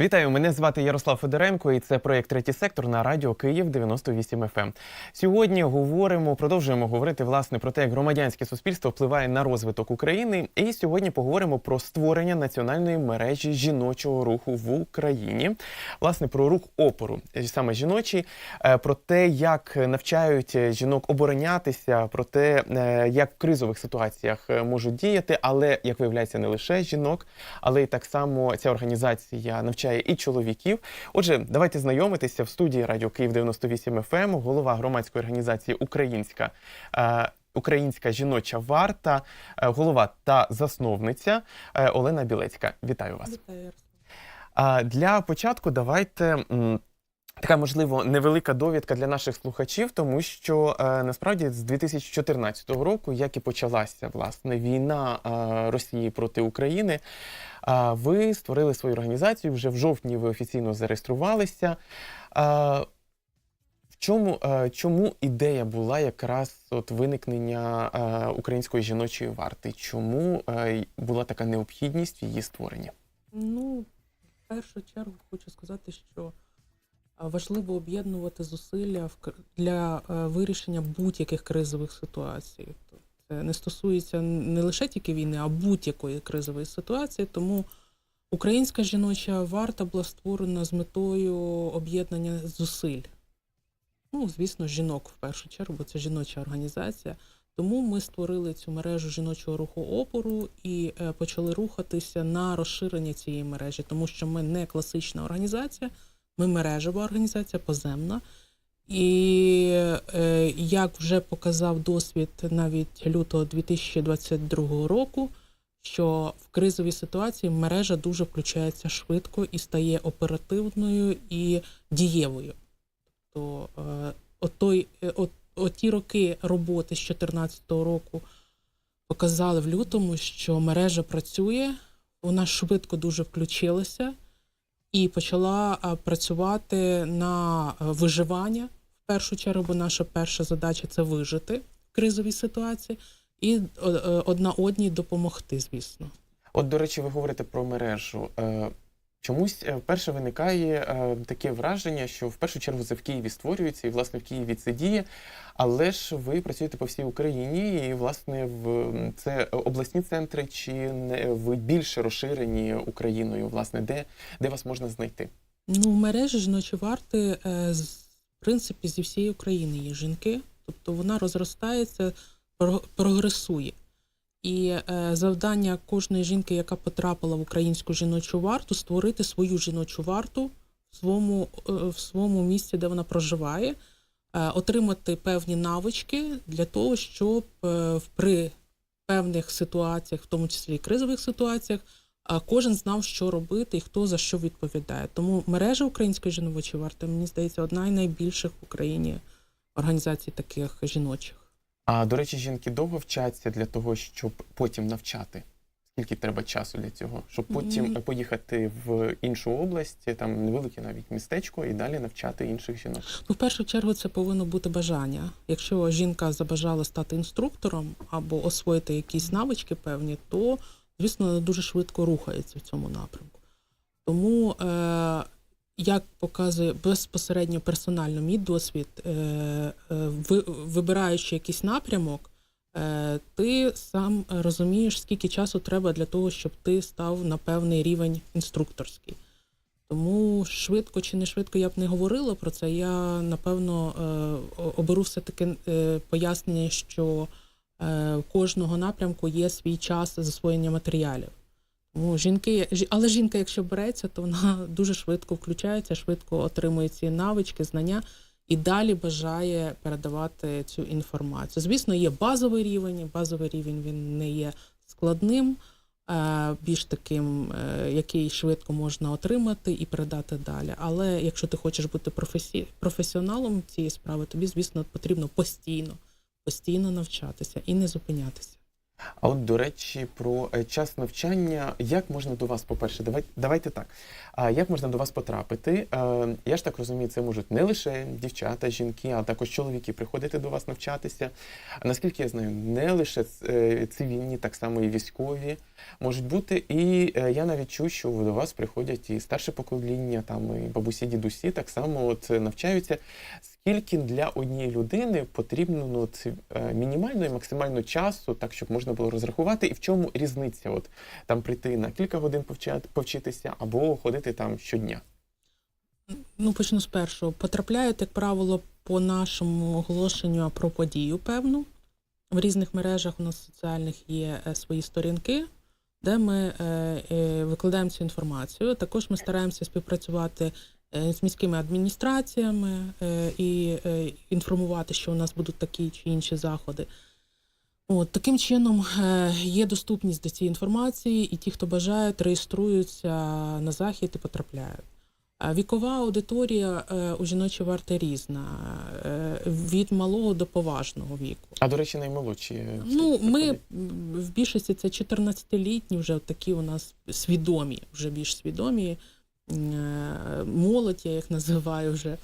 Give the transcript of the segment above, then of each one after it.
Вітаю, мене звати Ярослав Федоренко, і це проєкт Третій сектор на радіо Київ 98 FM. Ем. Сьогодні говоримо, продовжуємо говорити власне про те, як громадянське суспільство впливає на розвиток України. І сьогодні поговоримо про створення національної мережі жіночого руху в Україні. Власне, про рух опору, саме жіночий, е, про те, як навчають жінок оборонятися, про те, е, як в кризових ситуаціях е, можуть діяти, але як виявляється, не лише жінок, але й так само ця організація навчає і чоловіків. Отже, давайте знайомитися в студії Радіо Київ 98 FM, ем, голова громадської організації Українська. е, Українська жіноча варта, е, голова та засновниця е, Олена Білецька. Вітаю вас. Вітаю, для початку давайте. Така можливо невелика довідка для наших слухачів, тому що е, насправді з 2014 року, як і почалася власне війна е, Росії проти України, е, ви створили свою організацію. Вже в жовтні ви офіційно зареєструвалися. Е, в чому, е, чому ідея була якраз от виникнення е, української жіночої варти? Чому е, була така необхідність в її створенні? Ну, в першу чергу хочу сказати, що важливо об'єднувати зусилля для е, вирішення будь-яких кризових ситуацій. Тобто Це не стосується не лише тільки війни, а будь-якої кризової ситуації. Тому українська жіноча варта була створена з метою об'єднання зусиль. Ну, звісно, жінок в першу чергу, бо це жіноча організація. Тому ми створили цю мережу жіночого руху опору і е, почали рухатися на розширення цієї мережі, тому що ми не класична організація, ми мережева організація, поземна. І е, як вже показав досвід навіть лютого 2022 року, що в кризовій ситуації мережа дуже включається швидко і стає оперативною і дієвою. Тобто, е, от е, от, от роки роботи з 2014 року показали в лютому, що мережа працює, вона швидко дуже включилася і почала працювати на е, виживання. В першу чергу, бо наша перша задача це вижити в кризовій ситуації і е, е, одна одній допомогти, звісно. От, до речі, ви говорите про мережу. Чомусь е, вперше виникає е, таке враження, що в першу чергу це в Києві створюється, і власне в Києві це діє. Але ж ви працюєте по всій Україні, і власне в це обласні центри, чи не ви більше розширені Україною? Власне, де, де вас можна знайти? Ну, в мережі жіночі варти, е, в принципі, зі всієї України є жінки, тобто вона розростається, про- прогресує. І е, завдання кожної жінки, яка потрапила в українську жіночу варту, створити свою жіночу варту в своєму, е, в своєму місці, де вона проживає, е, отримати певні навички для того, щоб при певних ситуаціях, в тому числі кризових ситуаціях, кожен знав, що робити і хто за що відповідає. Тому мережа української жіночої варти, мені здається, одна із найбільших в Україні організацій таких жіночих. А до речі, жінки довго вчаться для того, щоб потім навчати. Скільки треба часу для цього, щоб потім М. поїхати в іншу область, там невелике навіть містечко, і далі навчати інших жінок. Ну, в першу чергу, це повинно бути бажання. Якщо жінка забажала стати інструктором або освоїти якісь навички певні, то звісно вона дуже швидко рухається в цьому напрямку. Тому, е, як показує безпосередньо персонально мій досвід, е, е, ви, вибираючи якийсь напрямок, е, ти сам розумієш, скільки часу треба для того, щоб ти став на певний рівень інструкторський. Тому швидко чи не швидко я б не говорила про це. Я напевно оберу все таки пояснення, що кожного напрямку є свій час засвоєння матеріалів. Тому жінки, жі- але жінка, якщо береться, то вона дуже швидко включається, швидко отримує ці навички, знання і далі бажає передавати цю інформацію. Звісно, є базовий рівень. Базовий рівень він не є складним. е, більш таким, е, який швидко можна отримати і передати далі. Але якщо ти хочеш бути професі... професіоналом цієї справи, тобі, звісно, потрібно постійно, постійно навчатися і не зупинятися. А от, до речі, про е, час навчання, як можна до вас, по-перше, давайте, давайте так. А як можна до вас потрапити? Е, Я ж так розумію, це можуть не лише дівчата, жінки, а також чоловіки приходити до вас навчатися. Наскільки я знаю, не лише е, цивільні, так само і військові можуть бути. І е, я навіть чув, що до вас приходять і старше покоління, там і бабусі, дідусі так само от е, навчаються. Скільки для однієї людини потрібно ну, от, е, мінімально і максимально часу, так щоб можна було розрахувати, і в чому різниця? От там прийти на кілька годин повчитися або ходити там щодня. Ну, почну з першого. Потрапляють, як правило, по нашому оголошенню про подію певну. В різних мережах у нас соціальних є свої сторінки, де ми е, е, викладаємо цю інформацію. Також ми стараємося співпрацювати е, з міськими адміністраціями і інформувати, що у нас будуть такі чи інші заходи. От, таким чином є доступність до цієї інформації, і ті, хто бажають, реєструються на захід і потрапляють. Вікова аудиторія е, у жіночої варти різна, е, від малого до поважного віку. А до речі, наймолодші. е, Ну, ми в більшості це 14-літні, вже такі у нас свідомі, вже більш свідомі. Молодь, я їх називаю вже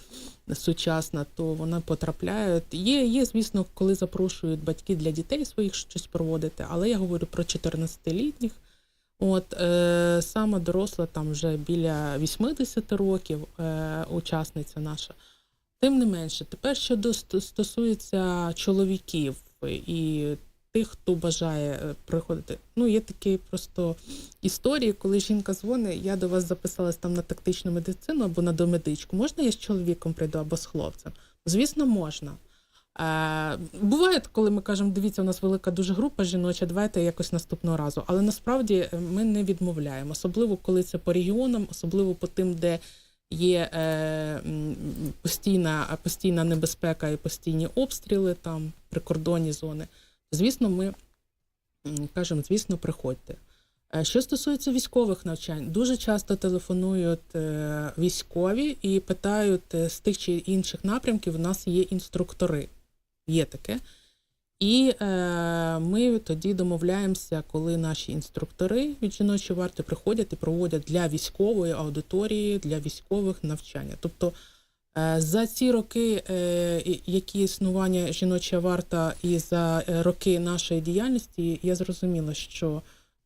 сучасна, то вона потрапляє. Є, є, звісно, коли запрошують батьки для дітей своїх щось проводити, але я говорю про 14-літніх. От е, сама доросла там вже біля 80 років, е, учасниця наша. Тим не менше, тепер ст- стосується чоловіків і тих, хто бажає е, приходити. Ну, є такі просто історії, коли жінка дзвонить, я до вас записалась там на тактичну медицину або на домедичку. Можна я з чоловіком прийду або з хлопцем? Звісно, можна. Е, буває, коли ми кажемо, дивіться, у нас велика дуже група жіноча, давайте якось наступного разу. Але насправді е, ми не відмовляємо, особливо коли це по регіонам, особливо по тим, де є е, постійна, постійна небезпека і постійні обстріли, там прикордонні зони. Звісно, ми кажемо, звісно, приходьте. Е, Що стосується військових навчань, дуже часто телефонують е, військові і питають з тих чи інших напрямків. У нас є інструктори, є таке. І е, ми тоді домовляємося, коли наші інструктори від жіночої варти приходять і проводять для військової аудиторії, для військових навчання. Тобто е, за ці роки, е, які існування жіноча варта, і за е, роки нашої діяльності, я зрозуміла, що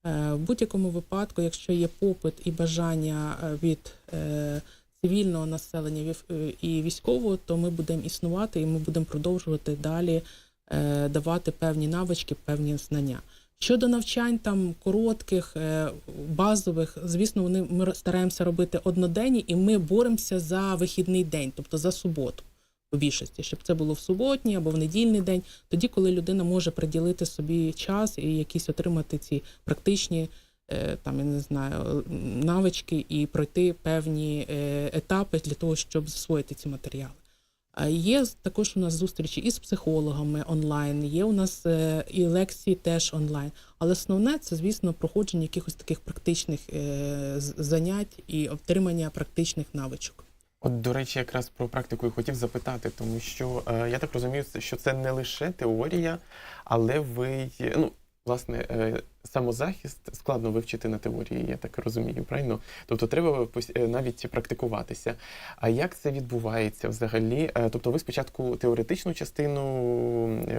е, в будь-якому випадку, якщо є попит і бажання е, від е, цивільного населення е, і військового, то ми будемо існувати і ми будемо продовжувати далі е, давати певні навички, певні знання. Щодо навчань там коротких, е, базових, звісно, вони ми стараємося робити одноденні, і ми боремося за вихідний день, тобто за суботу. У більшості, щоб це було в суботній або в недільний день, тоді, коли людина може приділити собі час і якісь отримати ці практичні там, я не знаю, навички і пройти певні е, етапи для того, щоб засвоїти ці матеріали. Є також у нас зустрічі із психологами онлайн, є у нас е, і лекції теж онлайн. Але основне це, звісно, проходження якихось таких практичних е, занять і отримання практичних навичок. От, до речі, якраз про практику і хотів запитати, тому що е, я так розумію, що це не лише теорія, але ви, ну, власне, е, самозахист складно вивчити на теорії, я так розумію, правильно? Тобто треба е, навіть практикуватися. А як це відбувається взагалі? Е, Тобто ви спочатку теоретичну частину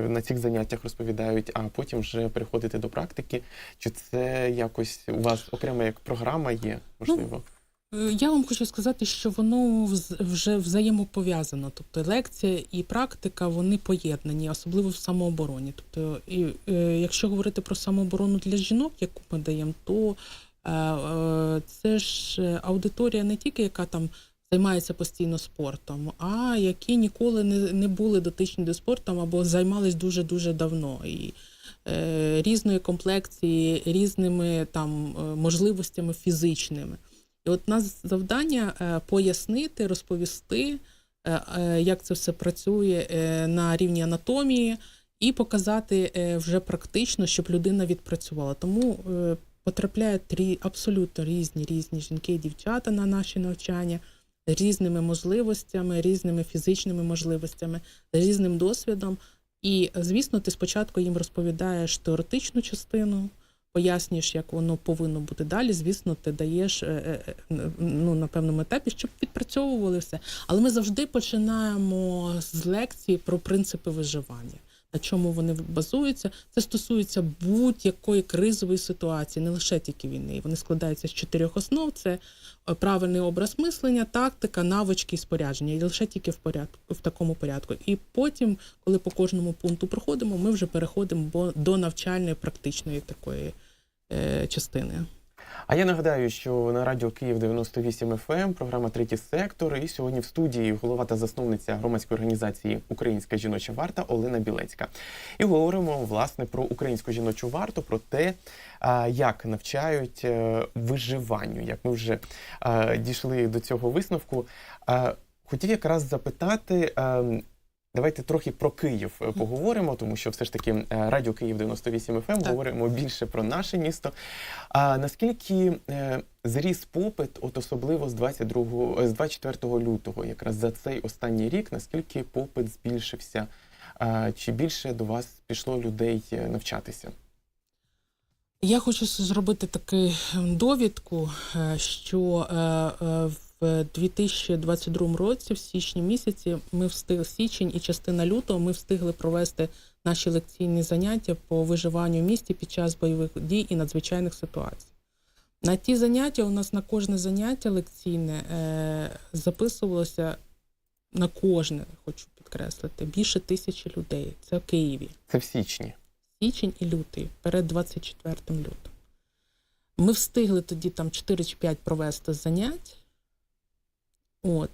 на цих заняттях розповідають, а потім вже переходите до практики? Чи це якось у вас окрема як програма є, можливо? Е, Я вам хочу сказати, що воно вже взаємопов'язано. Тобто лекція і практика вони поєднані, особливо в самообороні. Тобто, і, е, якщо говорити про самооборону для жінок, яку ми даємо, то е, це ж аудиторія не тільки яка там займається постійно спортом, а які ніколи не, не були дотичні до спорту або займались дуже дуже давно. І різної комплекції, різними там можливостями фізичними. І от нас завдання е, пояснити, розповісти, е, е, як це все працює на рівні анатомії, і показати вже практично, щоб людина відпрацювала. Тому потрапляють рі, абсолютно різні різні жінки і дівчата на наші навчання різними можливостями, різними фізичними можливостями, різним досвідом. І, звісно, ти спочатку їм розповідаєш теоретичну частину, пояснюєш, як воно повинно бути далі. Звісно, ти даєш е, е, е, ну, на певному етапі, щоб відпрацьовували все. Але ми завжди починаємо з лекції про принципи виживання. На чому вони базуються? Це стосується будь-якої кризової ситуації, не лише тільки війни. Вони складаються з чотирьох основ: це правильний образ мислення, тактика, навички і спорядження. І лише тільки в порядку в такому порядку. І потім, коли по кожному пункту проходимо, ми вже переходимо до навчальної практичної такої частини. А я нагадаю, що на радіо Київ 98 FM, програма Третій сектор. І сьогодні в студії голова та засновниця громадської організації Українська жіноча варта Олена Білецька. І говоримо власне про українську жіночу варту, про те, як навчають е, виживанню. Як ми вже е, дійшли до цього висновку. Е, Хотів якраз запитати. Давайте трохи про Київ е, поговоримо, тому що все ж таки е, радіо Київ 98 FM говоримо більше про наше місто. А наскільки е, зріс попит, от особливо з 22, е, з 24 лютого, якраз за цей останній рік, наскільки попит збільшився? Чи більше до вас пішло людей навчатися? Я хочу зробити таку довідку, що е, в 2022 році, в січні місяці, ми встигли січень і частина лютого, ми встигли провести наші лекційні заняття по виживанню в місті під час бойових дій і надзвичайних ситуацій. На ті заняття у нас на кожне заняття лекційне е, записувалося на кожне, хочу підкреслити, більше тисячі людей. Це в Києві Це в січні. січень і лютий, перед 24 лютого. Ми встигли тоді там 4 чи 5 провести занять. От.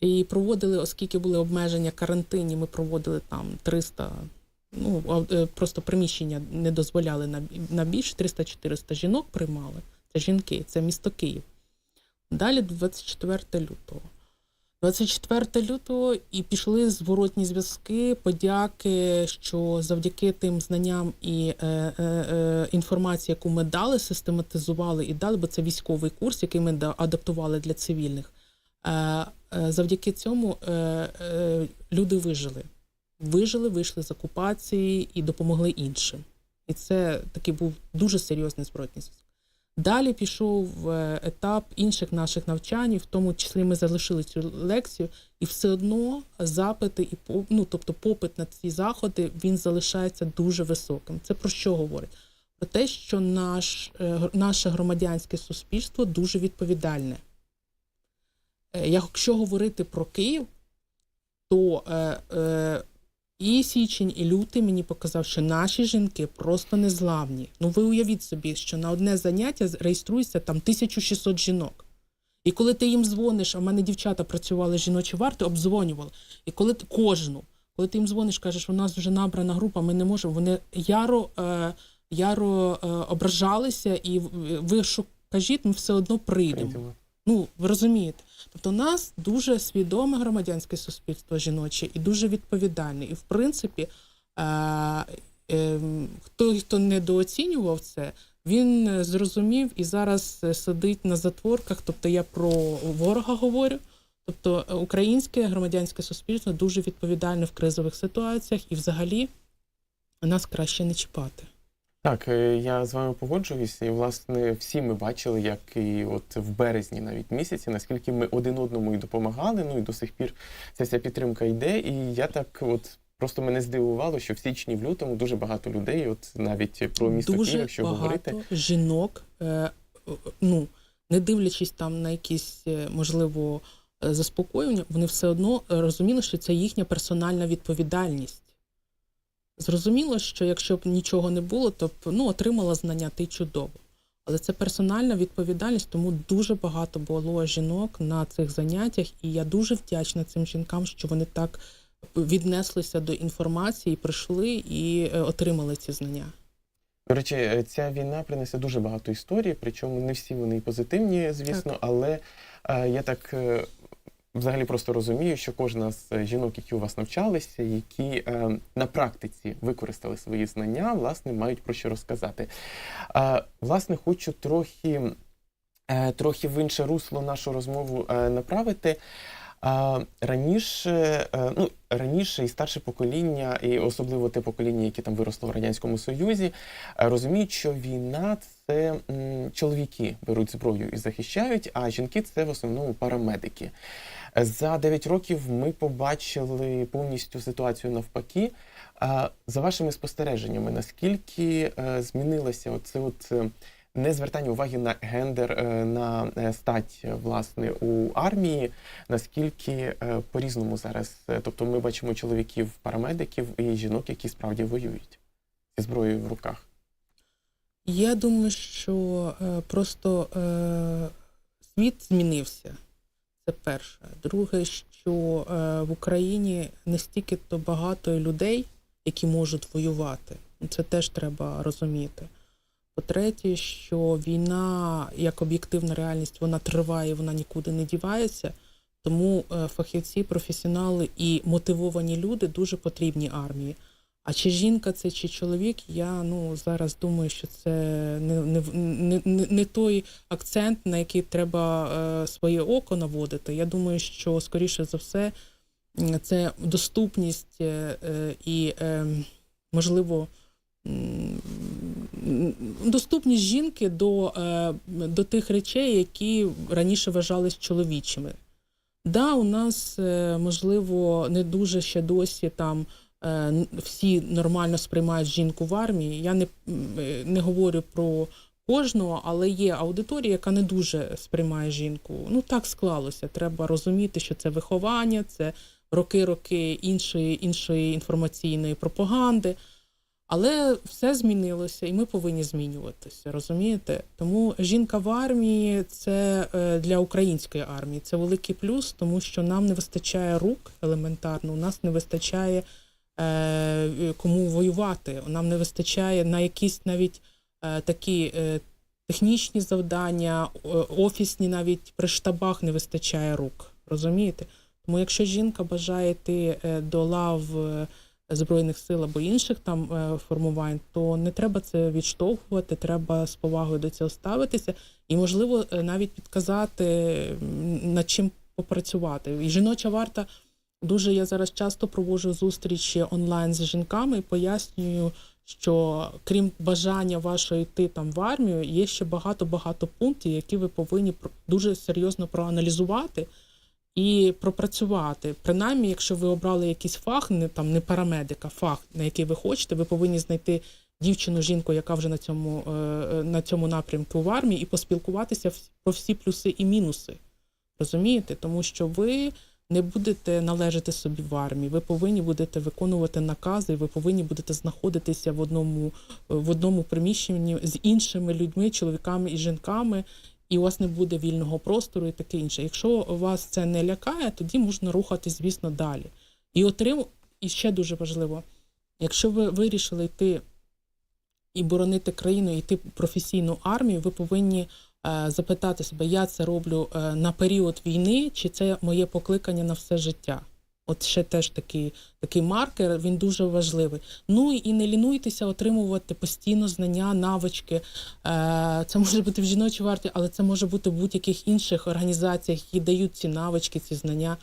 І проводили, оскільки були обмеження карантині, ми проводили там 300, ну, е, просто приміщення не дозволяли на, на більше, 300-400 жінок приймали. Це жінки, це місто Київ. Далі 24 лютого. 24 лютого і пішли зворотні зв'язки, подяки, що завдяки тим знанням і е, е, е, інформації, яку ми дали, систематизували і дали, бо це військовий курс, який ми адаптували для цивільних. Е, завдяки цьому е, е, люди вижили. Вижили, вийшли з окупації і допомогли іншим. І це такий був дуже серйозний зворотній зв'язок. Далі пішов етап інших наших навчань, в тому числі ми залишили цю лекцію, і все одно запити і ну, тобто попит на ці заходи він залишається дуже високим. Це про що говорить? Про те, що наш, наше громадянське суспільство дуже відповідальне. Е, Якщо говорити про Київ, то е, е, і січень, і лютий мені показав, що наші жінки просто незламні. Ну ви уявіть собі, що на одне заняття реєструється там 1600 жінок. І коли ти їм дзвониш, а в мене дівчата працювали жіночі варти, обдзвонювали. І коли ти кожну, коли ти їм дзвониш, кажеш, у нас вже набрана група, ми не можемо. Вони яро, е, яро е, ображалися, і ви що кажіть, ми все одно. Прийдемо. Ну, ви розумієте. Тобто, у нас дуже свідоме громадянське суспільство жіноче і дуже відповідальне. І в принципі, е, е, хто, хто недооцінював це, він е, зрозумів і зараз е, сидить на затворках. Тобто я про ворога говорю. Тобто е, українське громадянське суспільство дуже відповідальне в кризових ситуаціях, і взагалі нас краще не чіпати. Так, е, я з вами погоджуюсь, і власне всі ми бачили, як і от в березні навіть місяці, наскільки ми один одному і допомагали. Ну і до сих пір ця, ця підтримка йде. І я так, от просто мене здивувало, що в січні, в лютому дуже багато людей, от навіть про місто дуже Київ, якщо багато говорити, жінок, е, ну не дивлячись там на якісь е, можливо е, заспокоєння, вони все одно е, розуміли, що це їхня персональна відповідальність. Зрозуміло, що якщо б нічого не було, то б ну, отримала знання, ти чудово. Але це персональна відповідальність, тому дуже багато було жінок на цих заняттях, і я дуже вдячна цим жінкам, що вони так віднеслися до інформації, прийшли і е, отримали ці знання. До речі, е, ця війна принесе дуже багато історій, причому не всі вони позитивні, звісно, Так. але е, я так взагалі просто розумію, що кожна з жінок, які у вас навчалися, які е, на практиці використали свої знання, власне, мають про що розказати. Е, власне, хочу трохи, е, трохи в інше русло нашу розмову е, направити. Раніше, е, ну раніше і старше покоління, і особливо те покоління, яке там виросло в радянському союзі, е, розуміють, що війна це чоловіки беруть зброю і захищають, а жінки це в основному парамедики. За 9 років ми побачили повністю ситуацію навпаки. За вашими спостереженнями, наскільки е, змінилося оце от е, незвертання уваги на гендер, е, на стать власне у армії, наскільки по-різному зараз? Тобто ми бачимо чоловіків, парамедиків і жінок, які справді воюють зі зброєю в руках. Я думаю, що просто світ змінився. Це перше. Друге, що е, в Україні не стільки то багато людей, які можуть воювати. Це теж треба розуміти. По-третє, що війна як об'єктивна реальність вона триває, вона нікуди не дівається. Тому е, фахівці, професіонали і мотивовані люди дуже потрібні армії. А чи жінка це чи чоловік, я ну зараз думаю, що це не, не, не, не, той акцент, на який треба е, своє око наводити. Я думаю, що скоріше за все це доступність е, е, і, е, можливо, доступність жінки до, е, до тих речей, які раніше вважались чоловічими. Да, у нас, е, можливо, не дуже ще досі там всі нормально сприймають жінку в армії. Я не, е, не говорю про кожного, але є аудиторія, яка не дуже сприймає жінку. Ну так склалося. Треба розуміти, що це виховання, це роки-роки іншої, іншої інформаційної пропаганди. Але все змінилося, і ми повинні змінюватися, розумієте? Тому жінка в армії це е, для української армії це великий плюс, тому що нам не вистачає рук елементарно, у нас не вистачає е, кому воювати. Нам не вистачає на якісь навіть е, такі е, технічні завдання, е, офісні навіть при штабах не вистачає рук. Розумієте? Тому якщо жінка бажає йти е, до лав. е, Збройних сил або інших там е, формувань, то не треба це відштовхувати, треба з повагою до цього ставитися і, можливо, е, навіть підказати, над чим попрацювати. І жіноча варта дуже я зараз часто проводжу зустрічі онлайн з жінками і пояснюю, що крім бажання вашої йти там в армію, є ще багато-багато пунктів, які ви повинні дуже серйозно проаналізувати і пропрацювати. Принаймні, якщо ви обрали якийсь фах, не там не парамедика, фах, на який ви хочете, ви повинні знайти дівчину, жінку, яка вже на цьому, е, е, на цьому напрямку в армії, і поспілкуватися про всі плюси і мінуси. Розумієте? Тому що ви не будете належати собі в армії, ви повинні будете виконувати накази, ви повинні будете знаходитися в одному, в одному приміщенні з іншими людьми, чоловіками і жінками, і у вас не буде вільного простору і таке інше. Якщо вас це не лякає, тоді можна рухатись, звісно, далі. І отрим... і ще дуже важливо, якщо ви вирішили йти і боронити країну, і йти професійну армію, ви повинні запитати себе, я це роблю е, на період війни, чи це моє покликання на все життя. От ще теж такий, такий маркер, він дуже важливий. Ну і не лінуйтеся отримувати постійно знання, навички. Е, Це може бути в жіночій варті, але це може бути в будь-яких інших організаціях, які дають ці навички, ці знання.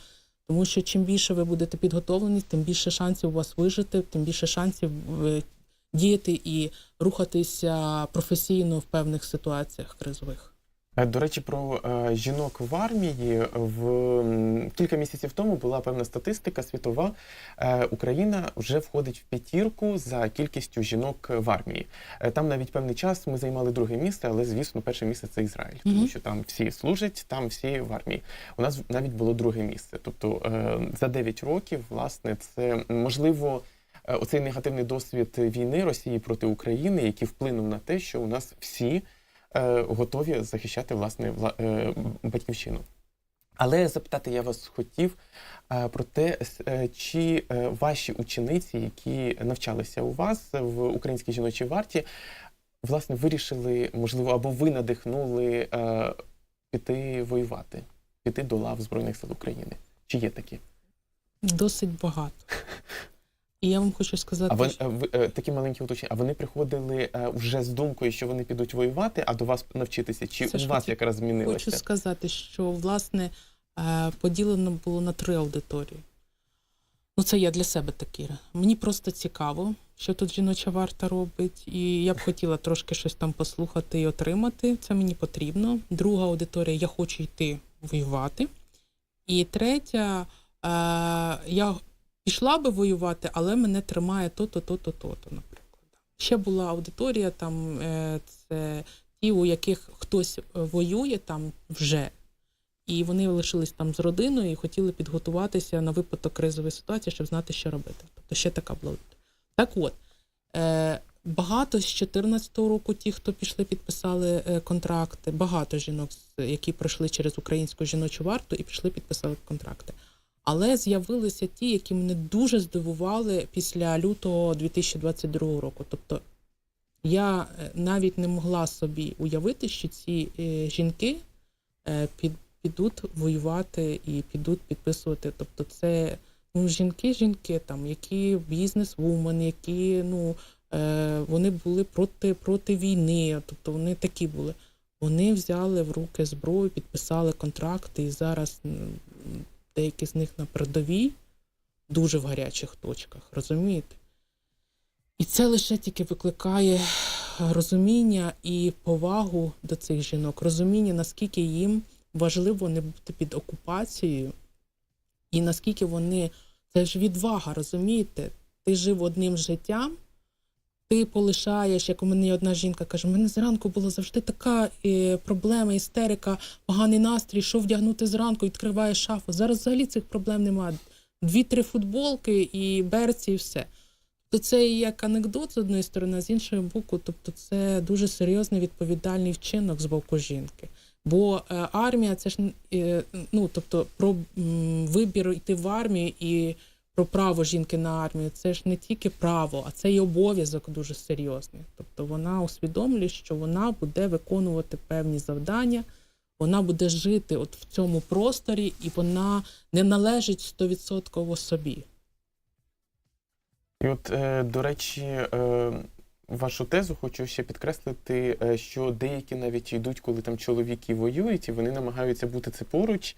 Тому що чим більше ви будете підготовлені, тим більше шансів у вас вижити, тим більше шансів е, діяти і рухатися професійно в певних ситуаціях кризових. Е, До речі, про е, жінок в армії в кілька місяців тому була певна статистика світова. Е, Україна вже входить в п'ятірку за кількістю жінок в армії. Там навіть певний час ми займали друге місце, але звісно, перше місце це Ізраїль, тому що там всі служать, там всі в армії. У нас навіть було друге місце. Тобто за 9 років, власне, це можливо. Оцей негативний досвід війни Росії проти України, який вплинув на те, що у нас всі готові захищати власне вла, е, батьківщину. Але запитати я вас хотів е, про те, е, чи е, ваші учениці, які навчалися у вас в українській жіночій варті, власне вирішили, можливо, або ви надихнули е, піти воювати, піти до лав Збройних сил України. Чи є такі? Досить багато. І я вам хочу сказати, А ви, що- е, ви е, такі маленькі уточнення, а вони приходили е, вже з думкою, що вони підуть воювати, а до вас навчитися? Чи Це у вас хотів- якраз хочу сказати, що власне поділено було на три аудиторії. Ну, це я для себе такі. Мені просто цікаво, що тут жіноча варта робить, і я б хотіла трошки щось там послухати і отримати. Це мені потрібно. Друга аудиторія я хочу йти воювати. І третя, я пішла би воювати, але мене тримає то-то, то-то, то-то, наприклад. Ще була аудиторія, там е, це ті, у яких хтось е, воює там вже, і вони лишились там з родиною і хотіли підготуватися на випадок кризової ситуації, щоб знати, що робити. Тобто ще така була. Так от, е, багато з 2014 року ті, хто пішли, підписали контракти, багато жінок, які пройшли через українську жіночу варту і пішли, підписали контракти. Але з'явилися ті, які мене дуже здивували після лютого 2022 року. Тобто я е, навіть не могла собі уявити, що ці е, жінки е, під, підуть воювати і підуть підписувати. Тобто, це ну, жінки, жінки, там, які бізнес-вумен, які ну, вони були проти, проти війни, тобто вони такі були. Вони взяли в руки зброю, підписали контракти, і зараз деякі з них на передовій, дуже в гарячих точках, розумієте? І це лише тільки викликає розуміння і повагу до цих жінок, розуміння, наскільки їм важливо не бути під окупацією, і наскільки вони це ж відвага, розумієте? Ти жив одним життям, ти полишаєш, як у мене одна жінка каже, у мене зранку була завжди така е, проблема, істерика, поганий настрій, що вдягнути зранку, відкриваєш шафу. Зараз взагалі цих проблем немає. Дві-три футболки і берці, і все. То це і як анекдот з одної сторони, а з іншої боку, тобто це дуже серйозний відповідальний вчинок з боку жінки. Бо е, армія це ж е, ну, тобто про вибір йти в армію і про право жінки на армію, це ж не тільки право, а це і обов'язок дуже серйозний. Тобто вона усвідомлює, що вона буде виконувати певні завдання, вона буде жити от в цьому просторі, і вона не належить 100% собі. І от, е, до речі, е, вашу тезу хочу ще підкреслити, е, що деякі навіть йдуть, коли там чоловіки воюють, і вони намагаються бути це поруч,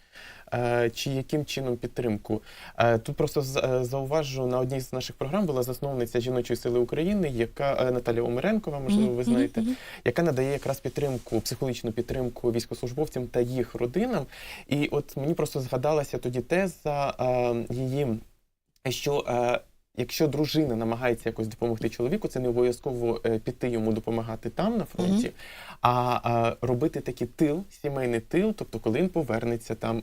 е, чи яким чином підтримку. Е, Тут просто зауважу, на одній з наших програм була засновниця жіночої сили України, яка Наталя Омиренкова, можливо, ви знаєте, яка надає якраз підтримку, психологічну підтримку військовослужбовцям та їх родинам. І от мені просто згадалася тоді теза її, що якщо дружина намагається якось допомогти чоловіку, це не обов'язково е, піти йому допомагати там на фронті, а, а робити такий тил, сімейний тил, тобто коли він повернеться там.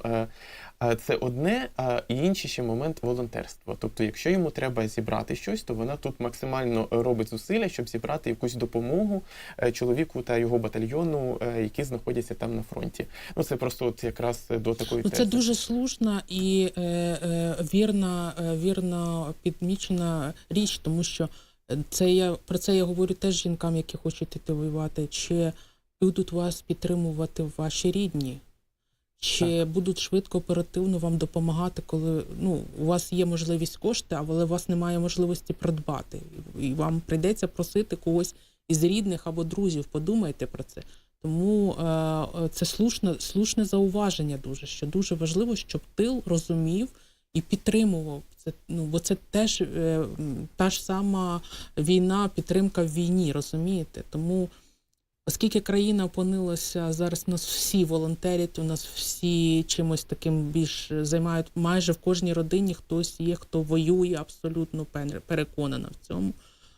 Це одне, а інший ще момент волонтерства. Тобто, якщо йому треба зібрати щось, то вона тут максимально робить зусилля, щоб зібрати якусь допомогу е, чоловіку та його батальйону, е, які знаходяться там на фронті. Ну це просто от якраз до такої Ну, це дуже слушна і е, е, вірна, е, вірно підмічена річ, тому що це я про це я говорю теж жінкам, які хочуть іти воювати. Чи будуть вас підтримувати ваші рідні? Чи будуть швидко оперативно вам допомагати, коли ну у вас є можливість кошти, але у вас немає можливості придбати, і вам прийдеться просити когось із рідних або друзів. Подумайте про це. Тому е, е, це слушне, слушне зауваження дуже, що дуже важливо, щоб тил розумів і підтримував це. Ну бо це теж е, та ж сама війна, підтримка в війні, розумієте? Тому, оскільки країна опинилася зараз, нас всі волонтерять, у нас всі чимось таким більш займають майже в кожній родині хтось є, хто воює, абсолютно переконана в цьому.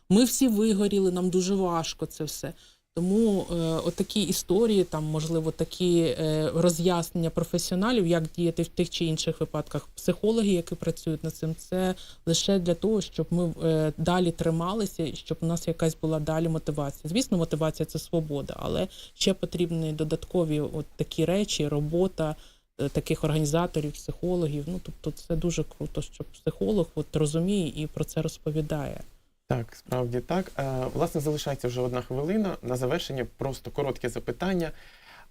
Ми всі вигоріли, нам дуже важко це все. Тому е, отакі історії, там можливо такі е, роз'яснення професіоналів, як діяти в тих чи інших випадках, психологи, які працюють над цим, це лише для того, щоб ми е, далі трималися щоб у нас якась була далі мотивація. Звісно, мотивація це свобода, але ще потрібні додаткові от такі речі, робота е, таких організаторів, психологів. Ну тобто, це дуже круто, що психолог от розуміє і про це розповідає. Так, справді так. Е, власне, залишається вже одна хвилина. На завершення просто коротке запитання.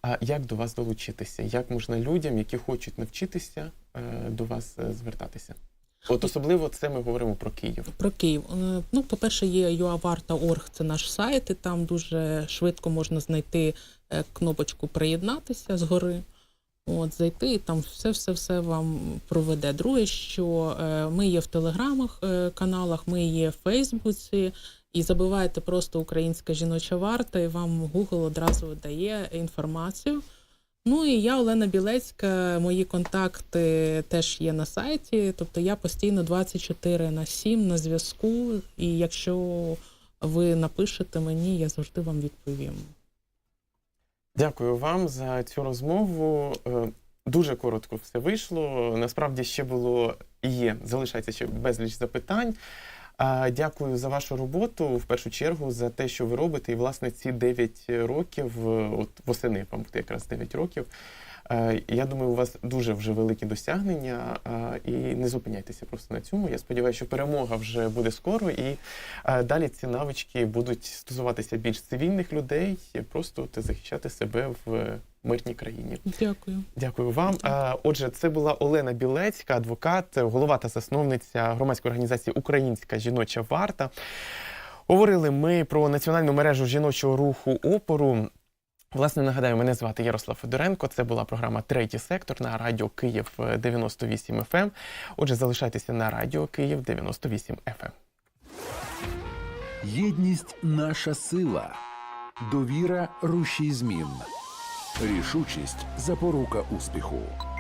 А як до вас долучитися? Як можна людям, які хочуть навчитися, е, до вас е, звертатися? От особливо це ми говоримо про Київ. Про Київ. Е, Ну, по-перше, є UAVarta.org, це наш сайт, і там дуже швидко можна знайти е, кнопочку приєднатися згори. От, зайти, там все-все-все вам проведе. Друге, що е, ми є в телеграмах е, каналах, ми є в Фейсбуці, і забиваєте просто українська жіноча варта, і вам Google одразу видає інформацію. Ну і я, Олена Білецька, мої контакти теж є на сайті. Тобто я постійно 24 на 7 на зв'язку. І якщо ви напишете мені, я завжди вам відповім. Дякую вам за цю розмову. Е, Дуже коротко все вийшло. Насправді ще було і є, залишається ще безліч запитань. Дякую за вашу роботу в першу чергу за те, що ви робите. І власне ці 9 років, е, от восени, вам буде якраз 9 років. Е, Я думаю, у вас дуже вже великі досягнення, е, і не зупиняйтеся просто на цьому. Я сподіваюся, що перемога вже буде скоро, і е, далі ці навички будуть стосуватися більш цивільних людей, просто захищати себе в мирній країні. Дякую. Дякую вам. Е, Отже, це була Олена Білецька, адвокат, голова та засновниця громадської організації Українська жіноча варта. Говорили ми про національну мережу жіночого руху опору. Власне, нагадаю, мене звати Ярослав Федоренко. Це була програма Третій сектор на радіо Київ 98 FM. ем. Отже, залишайтеся на радіо Київ 98 FM. Єдність наша сила, довіра рушій змін, рішучість запорука успіху.